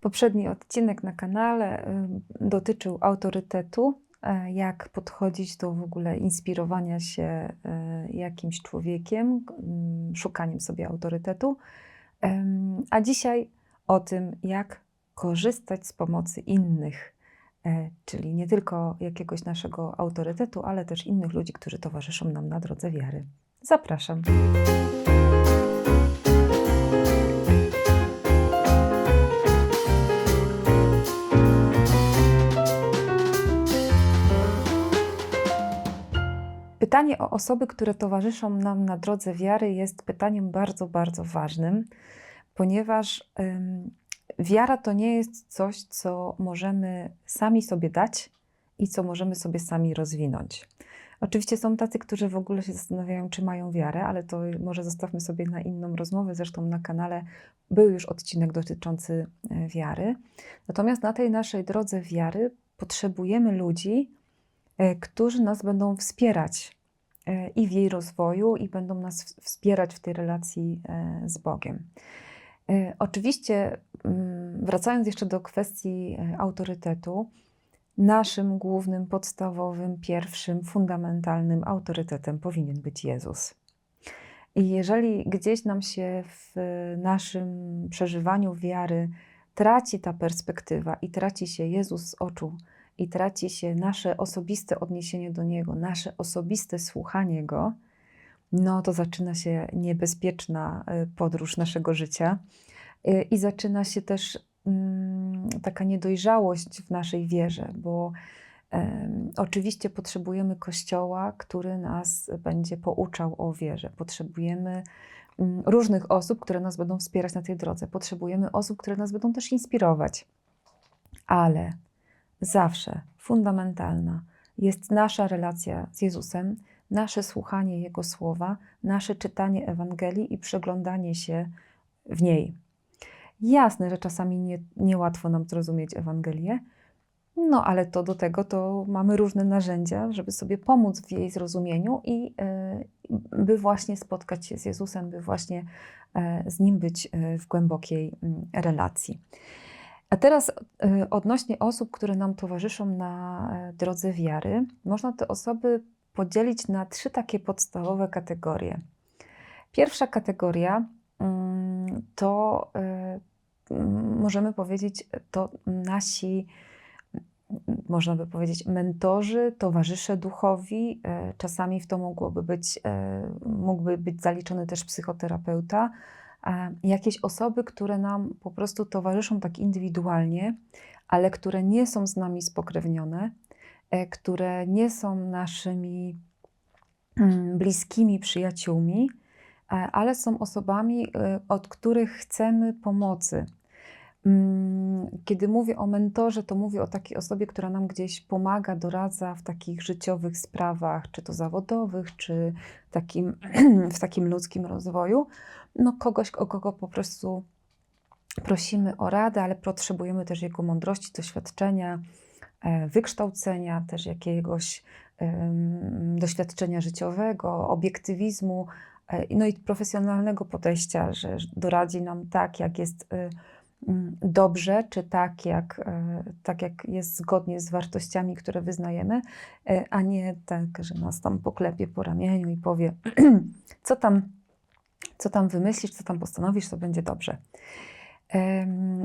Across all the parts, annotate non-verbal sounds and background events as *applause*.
Poprzedni odcinek na kanale dotyczył autorytetu, e, jak podchodzić do w ogóle inspirowania się e, jakimś człowiekiem, szukaniem sobie autorytetu. A dzisiaj o tym, jak korzystać z pomocy innych, e, czyli nie tylko jakiegoś naszego autorytetu, ale też innych ludzi, którzy towarzyszą nam na drodze wiary. Zapraszam. Pytanie o osoby, które towarzyszą nam na drodze wiary, jest pytaniem bardzo, bardzo ważnym, ponieważ wiara to nie jest coś, co możemy sami sobie dać i co możemy sobie sami rozwinąć. Oczywiście są tacy, którzy w ogóle się zastanawiają, czy mają wiarę, ale to może zostawmy sobie na inną rozmowę. Zresztą na kanale był już odcinek dotyczący e, wiary. Natomiast na tej naszej drodze wiary potrzebujemy ludzi, e, którzy nas będą wspierać i w jej rozwoju, i będą nas wspierać w tej relacji e, z Bogiem. E, Oczywiście, mm, wracając jeszcze do kwestii e, autorytetu, naszym głównym, podstawowym, pierwszym, fundamentalnym autorytetem powinien być Jezus. I jeżeli gdzieś nam się w naszym przeżywaniu wiary traci ta perspektywa i traci się Jezus z oczu, i traci się nasze osobiste odniesienie do Niego, nasze osobiste słuchanie Go, no to zaczyna się niebezpieczna y, podróż naszego życia Y, i zaczyna się też mm, taka niedojrzałość w naszej wierze, bo oczywiście potrzebujemy Kościoła, który nas będzie pouczał o wierze. Potrzebujemy mm, różnych osób, które nas będą wspierać na tej drodze. Potrzebujemy osób, które nas będą też inspirować. Ale zawsze fundamentalna jest nasza relacja z Jezusem, nasze słuchanie Jego słowa, nasze czytanie Ewangelii i przeglądanie się w niej. Jasne, że czasami nie, niełatwo nam zrozumieć Ewangelię, no ale to do tego to mamy różne narzędzia, żeby sobie pomóc w jej zrozumieniu i y, by właśnie spotkać się z Jezusem, by właśnie y, z Nim być y, w głębokiej mm, relacji. A teraz y, odnośnie osób, które nam towarzyszą na e, drodze wiary, można te osoby podzielić na trzy takie podstawowe kategorie. Pierwsza kategoria mm, to mm, możemy powiedzieć, to nasi, można by powiedzieć, mentorzy, towarzysze duchowi. E, Czasami w to mogłoby być, e, mógłby być zaliczony też psychoterapeuta. Jakieś osoby, które nam po prostu towarzyszą tak indywidualnie, ale które nie są z nami spokrewnione, e, które nie są naszymi mm, bliskimi przyjaciółmi, e, ale są osobami, e, od których chcemy pomocy. Mm, Kiedy mówię o mentorze, to mówię o takiej osobie, która nam gdzieś pomaga, doradza w takich życiowych sprawach, czy to zawodowych, czy takim, *clears throat* w takim ludzkim rozwoju. No, kogoś, o kogo po prostu prosimy o radę, ale potrzebujemy też jego mądrości, doświadczenia, e, wykształcenia, też jakiegoś doświadczenia życiowego, obiektywizmu, e, no i profesjonalnego podejścia, że doradzi nam tak, jak jest y, dobrze, czy tak jak, e, tak, jak jest zgodnie z wartościami, które wyznajemy, e, a nie tak, że nas tam poklepie po ramieniu i powie, *clears throat* co tam, co tam wymyślisz, co tam postanowisz, to będzie dobrze.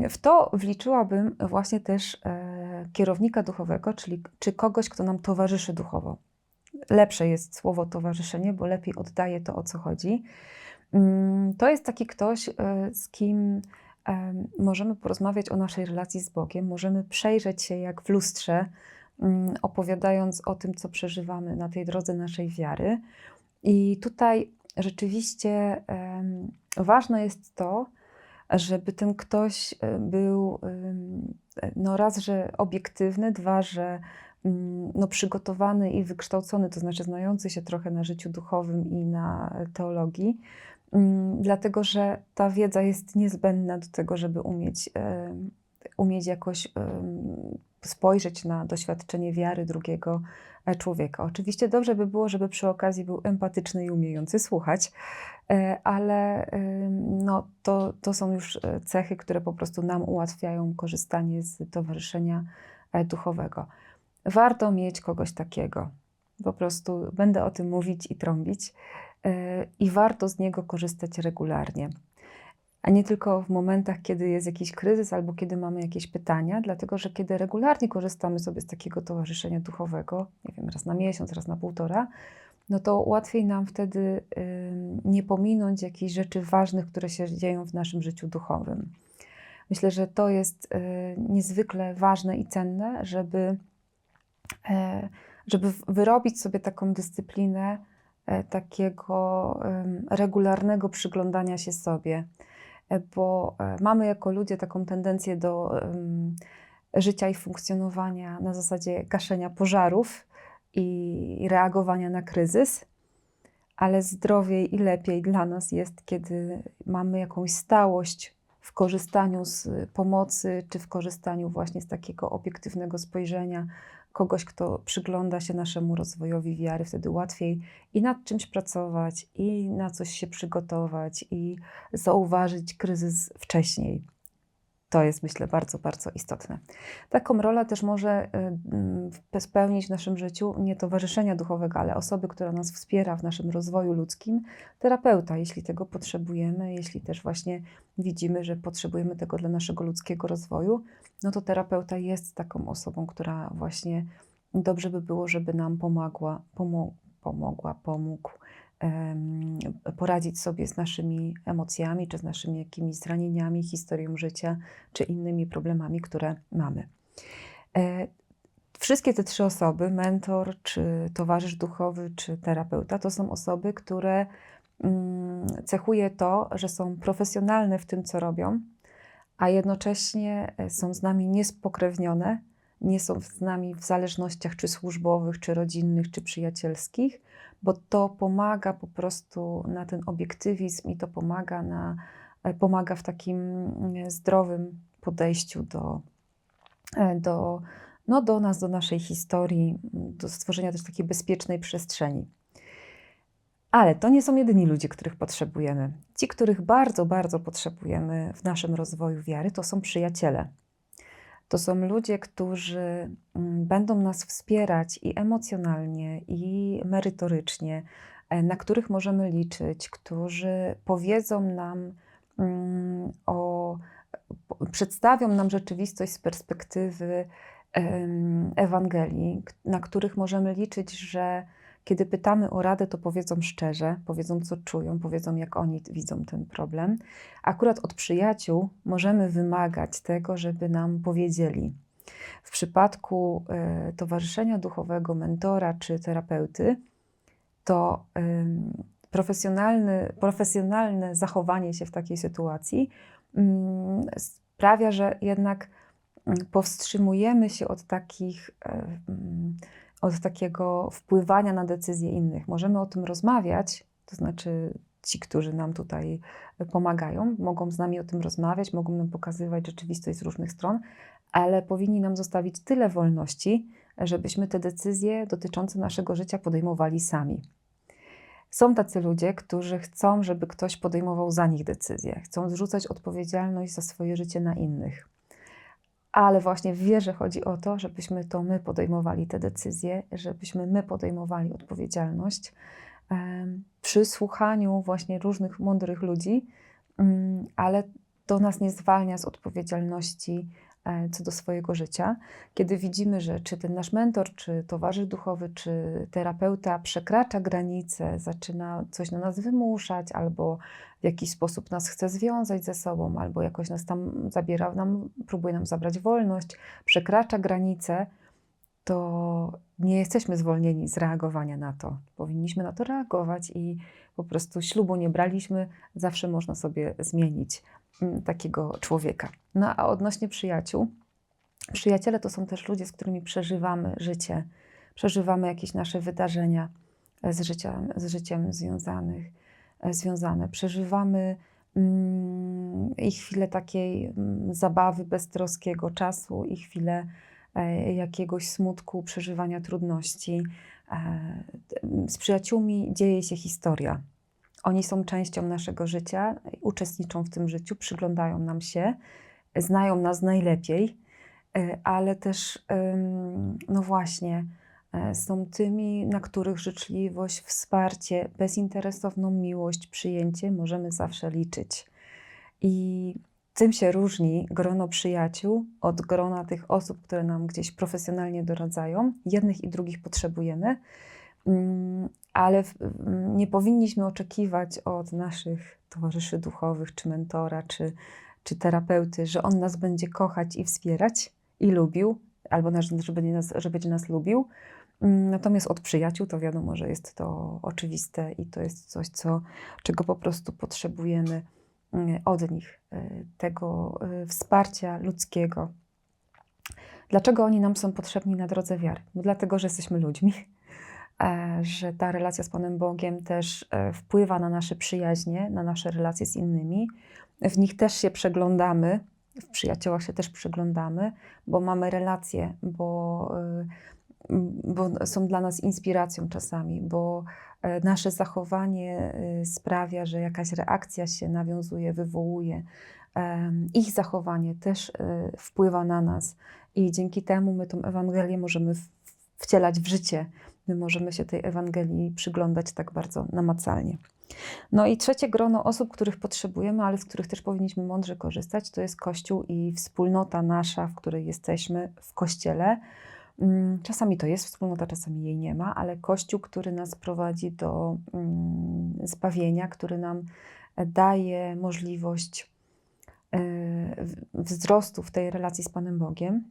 W to wliczyłabym właśnie też e, kierownika duchowego, czyli czy kogoś, kto nam towarzyszy duchowo. Lepsze jest słowo towarzyszenie, bo lepiej oddaje to, o co chodzi. Mm, To jest taki ktoś, z kim możemy porozmawiać o naszej relacji z Bogiem, możemy przejrzeć się jak w lustrze, mm, opowiadając o tym, co przeżywamy na tej drodze naszej wiary. I tutaj rzeczywiście ważne jest to, żeby ten ktoś e, był e, no raz, że obiektywny, dwa, że mm, no, przygotowany i wykształcony, to znaczy znający się trochę na życiu duchowym i na teologii, dlatego że ta wiedza jest niezbędna do tego, żeby umieć, umieć jakoś spojrzeć na doświadczenie wiary drugiego e, człowieka. Oczywiście dobrze by było, żeby przy okazji był empatyczny i umiejący słuchać, e, ale no, to, to są już e, cechy, które po prostu nam ułatwiają korzystanie z towarzyszenia duchowego. Warto mieć kogoś takiego. Po prostu będę o tym mówić i trąbić, i warto z niego korzystać regularnie a nie tylko w momentach, kiedy jest jakiś kryzys albo kiedy mamy jakieś pytania, dlatego że kiedy regularnie korzystamy sobie z takiego towarzyszenia duchowego, nie wiem, raz na miesiąc, raz na półtora, no to łatwiej nam wtedy y, nie pominąć jakichś rzeczy ważnych, które się dzieją w naszym życiu duchowym. Myślę, że to jest y, niezwykle ważne i cenne, żeby, y, żeby wyrobić sobie taką dyscyplinę takiego regularnego przyglądania się sobie E, bo e, mamy jako ludzie taką tendencję do życia i funkcjonowania na zasadzie gaszenia pożarów i reagowania na kryzys, ale zdrowiej i lepiej dla nas jest, kiedy mamy jakąś stałość w korzystaniu z pomocy, czy w korzystaniu właśnie z takiego obiektywnego spojrzenia kogoś, kto przygląda się naszemu rozwojowi wiary, wtedy łatwiej i nad czymś pracować, i na coś się przygotować, i zauważyć kryzys wcześniej. To jest, myślę, bardzo, bardzo istotne. Taką rolę też może y, spełnić w naszym życiu nie towarzyszenia duchowego, ale osoby, która nas wspiera w naszym rozwoju ludzkim, terapeuta, jeśli tego potrzebujemy, jeśli też właśnie widzimy, że potrzebujemy tego dla naszego ludzkiego rozwoju, no to terapeuta jest taką osobą, która właśnie dobrze by było, żeby nam pomogła, pomogła, pomógł poradzić sobie z naszymi emocjami, czy z naszymi jakimiś zranieniami, historią życia, czy innymi problemami, które mamy. E, wszystkie te trzy osoby, mentor, czy towarzysz duchowy, czy terapeuta, to są osoby, które mm, cechuje to, że są profesjonalne w tym, co robią, a jednocześnie e, są z nami niespokrewnione, nie są z nami w zależnościach czy służbowych, czy rodzinnych, czy przyjacielskich, bo to pomaga po prostu na ten obiektywizm i to pomaga, na, e, pomaga w takim mm, zdrowym podejściu do, e, do, no do nas, do naszej historii, do stworzenia też takiej bezpiecznej przestrzeni. Ale to nie są jedyni ludzie, których potrzebujemy. Ci, których bardzo, bardzo potrzebujemy w naszym rozwoju wiary, to są przyjaciele. To są ludzie, którzy mm, będą nas wspierać i emocjonalnie, i merytorycznie, e, na których możemy liczyć, którzy powiedzą nam mm, o, przedstawią nam rzeczywistość z perspektywy Ewangelii, na których możemy liczyć, że kiedy pytamy o radę, to powiedzą szczerze, powiedzą co czują, powiedzą jak oni widzą ten problem. Akurat od przyjaciół możemy wymagać tego, żeby nam powiedzieli. W przypadku y, towarzyszenia duchowego, mentora czy terapeuty, to y, profesjonalny, profesjonalne zachowanie się w takiej sytuacji y, sprawia, że jednak mm, powstrzymujemy się od takich e, od takiego wpływania na decyzje innych. Możemy o tym rozmawiać, to znaczy ci, którzy nam tutaj pomagają, mogą z nami o tym rozmawiać, mogą nam pokazywać rzeczywistość z różnych stron, ale powinni nam zostawić tyle wolności, żebyśmy te decyzje dotyczące naszego życia podejmowali sami. Są tacy ludzie, którzy chcą, żeby ktoś podejmował za nich decyzje, chcą zrzucać odpowiedzialność za swoje życie na innych ale właśnie w wierze chodzi o to, żebyśmy to my podejmowali te decyzje, żebyśmy my podejmowali odpowiedzialność przy słuchaniu właśnie różnych mądrych ludzi, mm, ale to nas nie zwalnia z odpowiedzialności co do swojego życia, kiedy widzimy, że czy ten nasz mentor, czy towarzysz duchowy, czy terapeuta przekracza granice, zaczyna coś na nas wymuszać, albo w jakiś sposób nas chce związać ze sobą, albo jakoś nas tam zabiera, nam, próbuje nam zabrać wolność, przekracza granice, to nie jesteśmy zwolnieni z reagowania na to. Powinniśmy na to reagować i po prostu ślubu nie braliśmy, zawsze można sobie zmienić takiego człowieka. No a odnośnie przyjaciół, przyjaciele to są też ludzie, z którymi przeżywamy życie, przeżywamy jakieś nasze wydarzenia z życiem, z życiem związanych, e, związane. Przeżywamy mm, i chwile takiej mm, zabawy beztroskiego czasu, i chwile e, jakiegoś smutku, przeżywania trudności. E, z przyjaciółmi dzieje się historia. Oni są częścią naszego życia, uczestniczą w tym życiu, przyglądają nam się, znają nas najlepiej, e, ale też, no właśnie, e, są tymi, na których życzliwość, wsparcie, bezinteresowną miłość, przyjęcie możemy zawsze liczyć. I tym się różni grono przyjaciół od grona tych osób, które nam gdzieś profesjonalnie doradzają. Jednych i drugich potrzebujemy, mm, ale mm, nie powinniśmy oczekiwać od naszych towarzyszy duchowych, czy mentora, czy, czy terapeuty, że on nas będzie kochać i wspierać i lubił, albo że będzie nas, że będzie nas lubił. Mm, natomiast od przyjaciół to wiadomo, że jest to oczywiste i to jest coś, co, czego po prostu potrzebujemy Y, od nich, y, tego y, wsparcia ludzkiego. Dlaczego oni nam są potrzebni na drodze wiary? No dlatego, że jesteśmy ludźmi, e, że ta relacja z Panem Bogiem też e, wpływa na nasze przyjaźnie, na nasze relacje z innymi. W nich też się przeglądamy, w przyjaciołach się też przeglądamy, bo mamy relacje, bo bo są dla nas inspiracją czasami, bo e, nasze zachowanie e, sprawia, że jakaś reakcja się nawiązuje, wywołuje. Ich zachowanie też e, wpływa na nas i dzięki temu my tą Ewangelię możemy wcielać w życie. My możemy się tej Ewangelii przyglądać tak bardzo namacalnie. No i trzecie grono osób, których potrzebujemy, ale z których też powinniśmy mądrze korzystać, to jest Kościół i wspólnota nasza, w której jesteśmy w Kościele Mm, czasami to jest wspólnota, czasami jej nie ma, ale Kościół, który nas prowadzi do mm, zbawienia, który nam daje możliwość e, wzrostu w tej relacji z Panem Bogiem.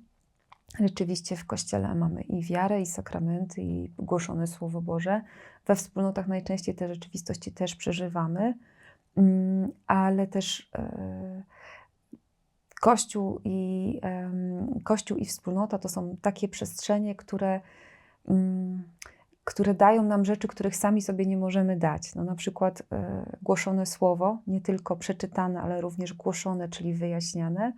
Rzeczywiście w Kościele mamy i wiarę, i sakramenty, i głoszone Słowo Boże. We wspólnotach najczęściej te rzeczywistości też przeżywamy, mm, ale też e, Kościół i, Kościół i wspólnota to są takie przestrzenie, które, mm, które dają nam rzeczy, których sami sobie nie możemy dać. No, na przykład e, głoszone słowo, nie tylko przeczytane, ale również głoszone, czyli wyjaśniane,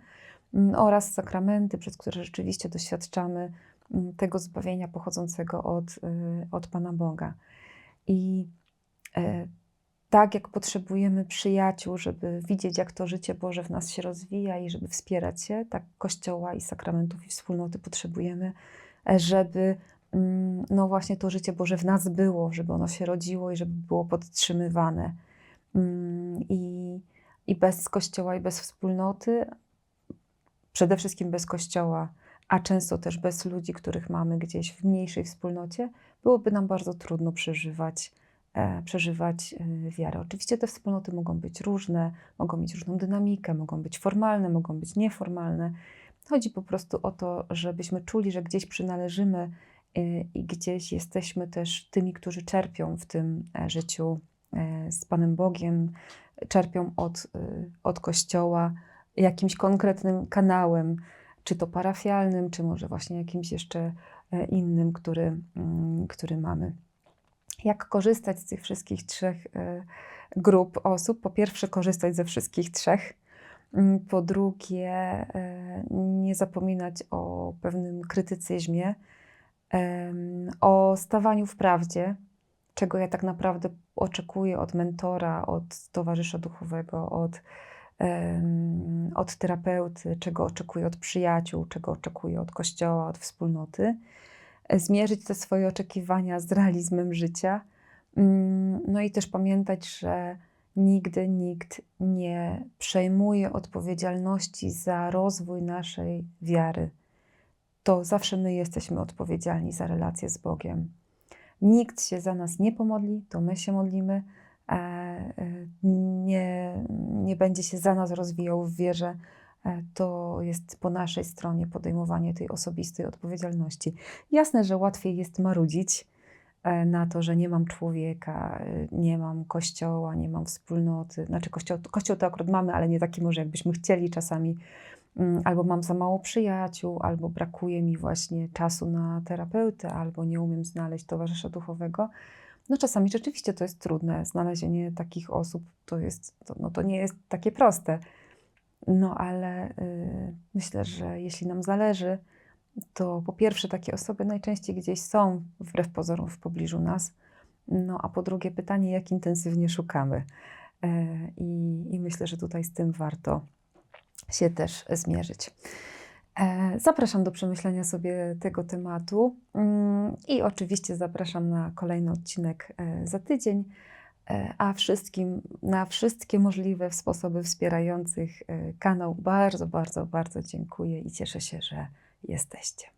oraz sakramenty, przez które rzeczywiście doświadczamy mm, tego zbawienia pochodzącego od, e, od Pana Boga. I e, tak jak potrzebujemy przyjaciół, żeby widzieć, jak to życie Boże w nas się rozwija i żeby wspierać się, tak Kościoła i sakramentów i wspólnoty potrzebujemy, e, żeby mm, no właśnie to życie Boże w nas było, żeby ono się rodziło i żeby było podtrzymywane. Mm, I, i bez Kościoła i bez wspólnoty, przede wszystkim bez Kościoła, a często też bez ludzi, których mamy gdzieś w mniejszej wspólnocie, byłoby nam bardzo trudno przeżywać E, przeżywać e, wiarę. Oczywiście te wspólnoty mogą być różne, mogą mieć różną dynamikę, mogą być formalne, mogą być nieformalne. Chodzi po prostu o to, żebyśmy czuli, że gdzieś przynależymy e, i gdzieś jesteśmy też tymi, którzy czerpią w tym życiu z Panem Bogiem, czerpią od, od Kościoła jakimś konkretnym kanałem, czy to parafialnym, czy może właśnie jakimś jeszcze innym, który, mm, który mamy jak korzystać z tych wszystkich trzech e, grup osób. Po pierwsze, korzystać ze wszystkich trzech. Mm, po drugie, e, nie zapominać o pewnym krytycyzmie, o stawaniu w prawdzie, czego ja tak naprawdę oczekuję od mentora, od towarzysza duchowego, od, od terapeuty, czego oczekuję od przyjaciół, czego oczekuję od kościoła, od wspólnoty zmierzyć te swoje oczekiwania z realizmem życia. Mm, no i też pamiętać, że nigdy nikt nie przejmuje odpowiedzialności za rozwój naszej wiary. To zawsze my jesteśmy odpowiedzialni za relację z Bogiem. Nikt się za nas nie pomodli, to my się modlimy. E, nie, nie będzie się za nas rozwijał w wierze, E, to jest po naszej stronie podejmowanie tej osobistej odpowiedzialności. Jasne, że łatwiej jest marudzić e, na to, że nie mam człowieka, e, nie mam kościoła, nie mam wspólnoty. Znaczy, kościół, kościół to akurat mamy, ale nie taki może, jakbyśmy chcieli czasami. Mm, albo mam za mało przyjaciół, albo brakuje mi właśnie czasu na terapeutę, albo nie umiem znaleźć towarzysza duchowego. No czasami rzeczywiście to jest trudne. Znalezienie takich osób to jest, to, no to nie jest takie proste. No ale y, myślę, że jeśli nam zależy, to po pierwsze takie osoby najczęściej gdzieś są wbrew pozorom w pobliżu nas. No a po drugie pytanie, jak intensywnie szukamy. I, I myślę, że tutaj z tym warto się też zmierzyć. E, Zapraszam do przemyślenia sobie tego tematu Mm, i oczywiście zapraszam na kolejny odcinek e, za tydzień. E, A wszystkim, na wszystkie możliwe sposoby wspierających kanał bardzo, bardzo, bardzo dziękuję i cieszę się, że jesteście.